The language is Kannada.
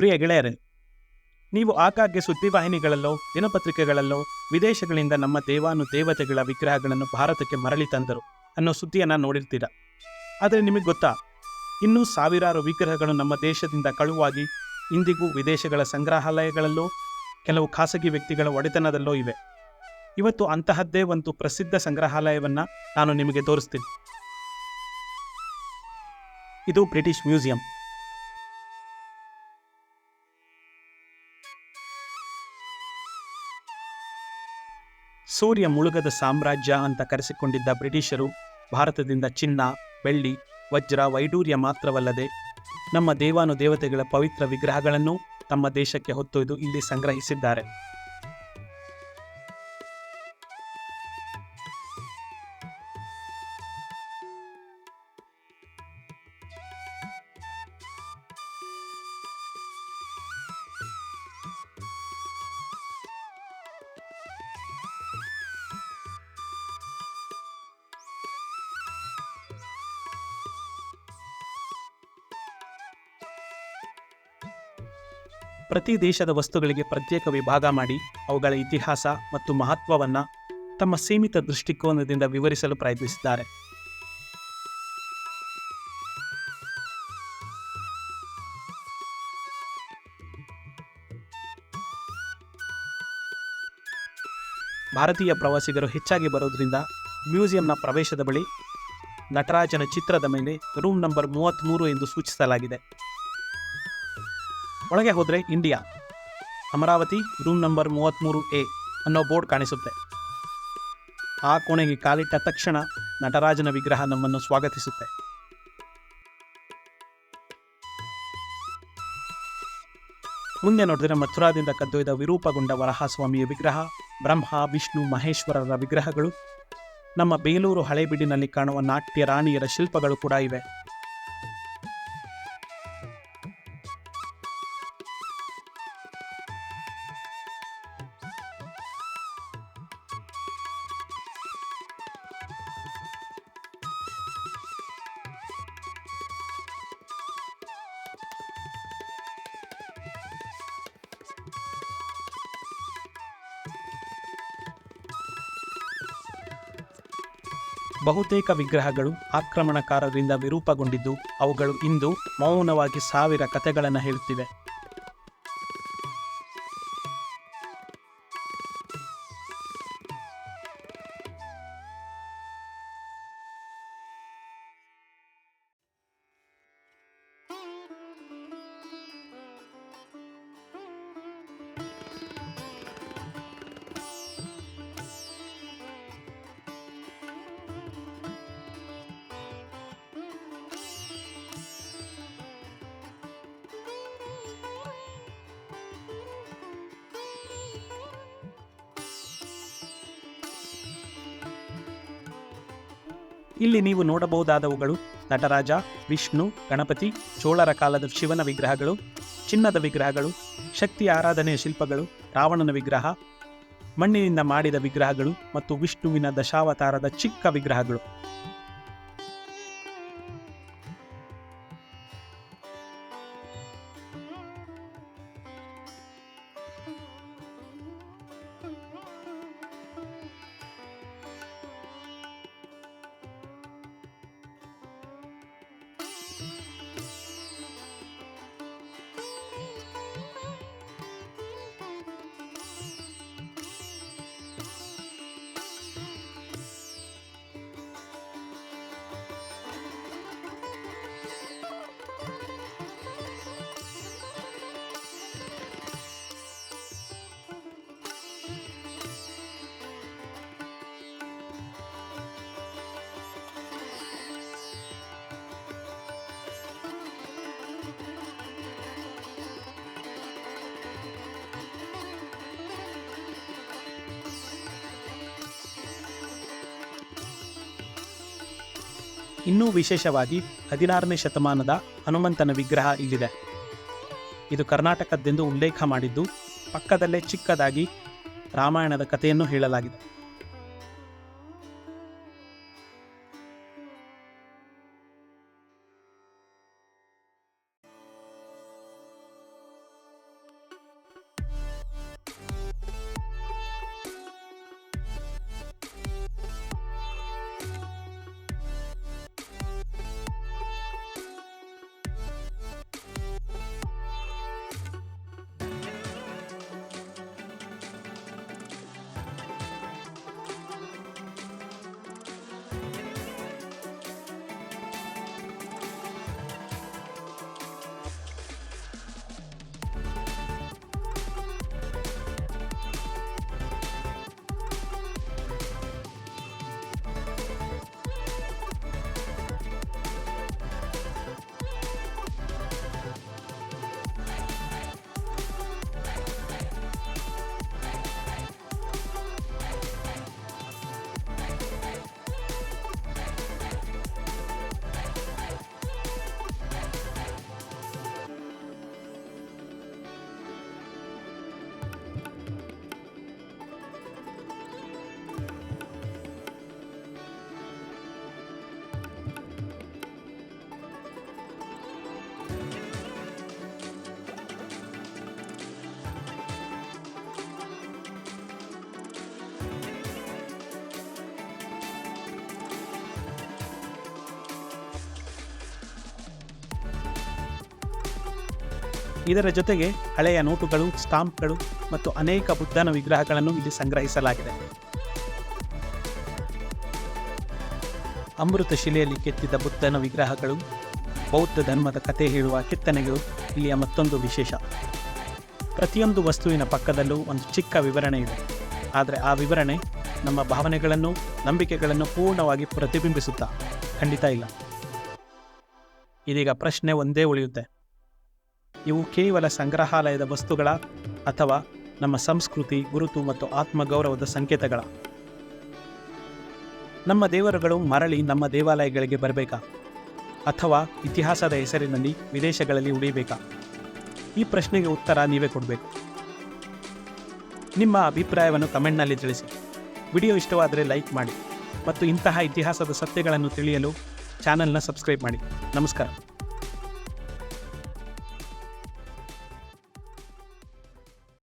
ಪ್ರಿಯ ಗೆಳೆಯರೇ, ನೀವು ಆಗಾಗ್ಗೆ ಸುದ್ದಿವಾಹಿನಿಗಳಲ್ಲೋ, ದಿನಪತ್ರಿಕೆಗಳಲ್ಲೋ, ವಿದೇಶಗಳಿಂದ ನಮ್ಮ ದೇವಾನು ದೇವತೆಗಳ ವಿಗ್ರಹಗಳನ್ನು ಭಾರತಕ್ಕೆ ಮರಳಿ ತಂದರು ಅನ್ನೋ ಸುದ್ದಿಯನ್ನು ನೋಡಿರ್ತೀರ? ಆದರೆ ನಿಮಗೆ ಗೊತ್ತಾ? ಇನ್ನೂ ಸಾವಿರಾರು ವಿಗ್ರಹಗಳು ನಮ್ಮ ದೇಶದಿಂದ ಕಳುವಾಗಿ ಇಂದಿಗೂ ವಿದೇಶಗಳ ಸಂಗ್ರಹಾಲಯಗಳಲ್ಲೋ, ಕೆಲವು ಖಾಸಗಿ ವ್ಯಕ್ತಿಗಳ ಒಡೆತನದಲ್ಲೋ ಇವೆ. ಇವತ್ತು ಅಂತಹದ್ದೇ ಒಂದು ಪ್ರಸಿದ್ಧ ಸಂಗ್ರಹಾಲಯವನ್ನು ನಾನು ನಿಮಗೆ ತೋರಿಸ್ತೀನಿ. ಇದು ಬ್ರಿಟಿಷ್ ಮ್ಯೂಸಿಯಂ. ಸೂರ್ಯ ಮುಳುಗದ ಸಾಮ್ರಾಜ್ಯ ಅಂತ ಕರೆಸಿಕೊಂಡಿದ್ದ ಬ್ರಿಟಿಷರು, ಭಾರತದಿಂದ ಚಿನ್ನ, ಬೆಳ್ಳಿ, ವಜ್ರ, ವೈಡೂರ್ಯ ಮಾತ್ರವಲ್ಲದೆ ನಮ್ಮ ದೇವಾನು ದೇವತೆಗಳ ಪವಿತ್ರ ವಿಗ್ರಹಗಳನ್ನು ತಮ್ಮ ದೇಶಕ್ಕೆ ಹೊತ್ತೊಯ್ದು ಇಲ್ಲಿ ಸಂಗ್ರಹಿಸಿದ್ದಾರೆ. ಪ್ರತಿ ದೇಶದ ವಸ್ತುಗಳಿಗೆ ಪ್ರತ್ಯೇಕ ವಿಭಾಗ ಮಾಡಿ ಅವುಗಳ ಇತಿಹಾಸ ಮತ್ತು ಮಹತ್ವವನ್ನು ತಮ್ಮ ಸೀಮಿತ ದೃಷ್ಟಿಕೋನದಿಂದ ವಿವರಿಸಲು ಪ್ರಯತ್ನಿಸಿದ್ದಾರೆ. ಭಾರತೀಯ ಪ್ರವಾಸಿಗರು ಹೆಚ್ಚಾಗಿ ಬರೋದ್ರಿಂದ ಮ್ಯೂಸಿಯಂನ ಪ್ರವೇಶದ ಬಳಿ ನಟರಾಜನ ಚಿತ್ರದ ಮೇಲೆ ರೂಮ್ ನಂಬರ್ ಮೂವತ್ತ್ಮೂರು ಎಂದು ಸೂಚಿಸಲಾಗಿದೆ. ಒಳಗೆ ಹೋದರೆ ಇಂಡಿಯಾ ಅಮರಾವತಿ ರೂಮ್ ನಂಬರ್ ಮೂವತ್ತ್ಮೂರು ಎ ಅನ್ನೋ ಬೋರ್ಡ್ ಕಾಣಿಸುತ್ತೆ. ಆ ಕೋಣೆಗೆ ಕಾಲಿಟ್ಟ ತಕ್ಷಣ ನಟರಾಜನ ವಿಗ್ರಹ ನಮ್ಮನ್ನು ಸ್ವಾಗತಿಸುತ್ತೆ. ಮುಂದೆ ನೋಡಿದ್ರೆ ಮಥುರಾದಿಂದ ಕದ್ದೊಯ್ದ ವಿರೂಪಗೊಂಡ ವರಹಸ್ವಾಮಿಯ ವಿಗ್ರಹ, ಬ್ರಹ್ಮ, ವಿಷ್ಣು, ಮಹೇಶ್ವರರ ವಿಗ್ರಹಗಳು. ನಮ್ಮ ಬೇಲೂರು ಹಳೆಬಿಡಿನಲ್ಲಿ ಕಾಣುವ ನಾಟ್ಯ ರಾಣಿಯರ ಶಿಲ್ಪಗಳು ಕೂಡ ಇವೆ. ಬಹುತೇಕ ವಿಗ್ರಹಗಳು ಆಕ್ರಮಣಕಾರರಿಂದ ವಿರೂಪಗೊಂಡಿದ್ದು ಅವುಗಳು ಇಂದು ಮೌನವಾಗಿ ಸಾವಿರ ಕಥೆಗಳನ್ನು ಹೇಳುತ್ತಿವೆ. ಇಲ್ಲಿ ನೀವು ನೋಡಬಹುದಾದವುಗಳು ನಟರಾಜ, ವಿಷ್ಣು, ಗಣಪತಿ, ಚೋಳರ ಕಾಲದ ಶಿವನ ವಿಗ್ರಹಗಳು, ಚಿನ್ನದ ವಿಗ್ರಹಗಳು, ಶಕ್ತಿ ಆರಾಧನೆಯ ಶಿಲ್ಪಗಳು, ರಾವಣನ ವಿಗ್ರಹ, ಮಣ್ಣಿನಿಂದ ಮಾಡಿದ ವಿಗ್ರಹಗಳು ಮತ್ತು ವಿಷ್ಣುವಿನ ದಶಾವತಾರದ ಚಿಕ್ಕ ವಿಗ್ರಹಗಳು. ಇನ್ನೂ ವಿಶೇಷವಾಗಿ ಹದಿನಾರನೇ ಶತಮಾನದ ಹನುಮಂತನ ವಿಗ್ರಹ ಇಲ್ಲಿದೆ. ಇದು ಕರ್ನಾಟಕದ್ದೆಂದು ಉಲ್ಲೇಖ ಮಾಡಿದ್ದು ಪಕ್ಕದಲ್ಲೇ ಚಿಕ್ಕದಾಗಿ ರಾಮಾಯಣದ ಕಥೆಯನ್ನು ಹೇಳಲಾಗಿದೆ. ಇದರ ಜೊತೆಗೆ ಹಳೆಯ ನೋಟುಗಳು, ಸ್ಟಾಂಪ್ಗಳು ಮತ್ತು ಅನೇಕ ಬುದ್ಧನ ವಿಗ್ರಹಗಳನ್ನು ಇಲ್ಲಿ ಸಂಗ್ರಹಿಸಲಾಗಿದೆ. ಅಮೃತ ಶಿಲೆಯಲ್ಲಿ ಕೆತ್ತಿದ ಬುದ್ಧನ ವಿಗ್ರಹಗಳು, ಬೌದ್ಧ ಧರ್ಮದ ಕಥೆ ಹೇಳುವ ಕೆತ್ತನೆಗಳು, ಇಲ್ಲಿಯ ಮತ್ತೊಂದು ವಿಶೇಷ. ಪ್ರತಿಯೊಂದು ವಸ್ತುವಿನ ಪಕ್ಕದಲ್ಲೂ ಒಂದು ಚಿಕ್ಕ ವಿವರಣೆ ಇದೆ. ಆದರೆ ಆ ವಿವರಣೆ ನಮ್ಮ ಭಾವನೆಗಳನ್ನು, ನಂಬಿಕೆಗಳನ್ನು ಪೂರ್ಣವಾಗಿ ಪ್ರತಿಬಿಂಬಿಸುತ್ತಾ? ಖಂಡಿತ ಇಲ್ಲ. ಇದೀಗ ಪ್ರಶ್ನೆ ಒಂದೇ ಉಳಿಯುತ್ತೆ. ಇವು ಕೇವಲ ಸಂಗ್ರಹಾಲಯದ ವಸ್ತುಗಳ ಅಥವಾ ನಮ್ಮ ಸಂಸ್ಕೃತಿ, ಗುರುತು ಮತ್ತು ಆತ್ಮಗೌರವದ ಸಂಕೇತಗಳ. ನಮ್ಮ ದೇವರುಗಳು ಮರಳಿ ನಮ್ಮ ದೇವಾಲಯಗಳಿಗೆ ಬರಬೇಕಾ? ಅಥವಾ ಇತಿಹಾಸದ ಹೆಸರಿನಲ್ಲಿ ವಿದೇಶಗಳಲ್ಲಿ ಉಳಿಯಬೇಕಾ? ಈ ಪ್ರಶ್ನೆಗೆ ಉತ್ತರ ನೀವೇ ಕೊಡಬೇಕು. ನಿಮ್ಮ ಅಭಿಪ್ರಾಯವನ್ನು ಕಮೆಂಟ್ನಲ್ಲಿ ತಿಳಿಸಿ. ವಿಡಿಯೋ ಇಷ್ಟವಾದರೆ ಲೈಕ್ ಮಾಡಿ ಮತ್ತು ಇಂತಹ ಇತಿಹಾಸದ ಸತ್ಯಗಳನ್ನು ತಿಳಿಯಲು ಚಾನಲ್ನ ಸಬ್ಸ್ಕ್ರೈಬ್ ಮಾಡಿ. ನಮಸ್ಕಾರ.